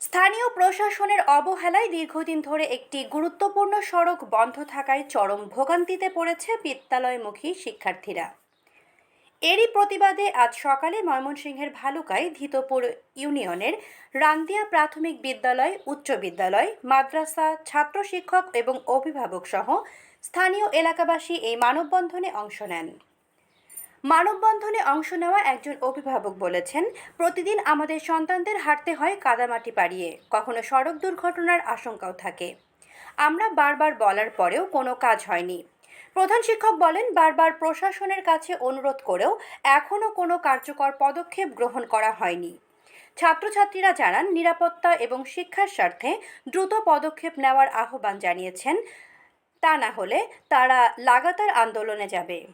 স্থানীয় প্রশাসনের অবহেলায় দীর্ঘদিন ধরে একটি গুরুত্বপূর্ণ সড়ক বন্ধ থাকায় চরম ভোগান্তিতে পড়েছে বিদ্যালয়মুখী শিক্ষার্থীরা। এরই প্রতিবাদে আজ সকালে ময়মনসিংহের ভালুকায় ধীতপুর ইউনিয়নের রান্দিয়া প্রাথমিক বিদ্যালয়, উচ্চ বিদ্যালয়, মাদ্রাসা, ছাত্র শিক্ষক এবং অভিভাবক সহ স্থানীয় এলাকাবাসী এই মানববন্ধনে অংশ নেন। মানববন্ধনে অংশ নেওয়া একজন অভিভাবক বলেছেন, প্রতিদিন আমাদের সন্তানদের হাঁটতে হয় কাদামাটি পাড়িয়ে। কখনো সড়ক দুর্ঘটনার আশঙ্কাও থাকে। আমরা বারবার বলার পরেও কোনো কাজ হয়নি। প্রধান শিক্ষক বলেন, বারবার প্রশাসনের কাছে অনুরোধ করেও এখনও কোনো কার্যকর পদক্ষেপ গ্রহণ করা হয়নি। ছাত্রছাত্রীরা জানান, নিরাপত্তা এবং শিক্ষার স্বার্থে দ্রুত পদক্ষেপ নেওয়ার আহ্বান জানিয়েছেন। তা না হলে তারা লাগাতার আন্দোলনে যাবে।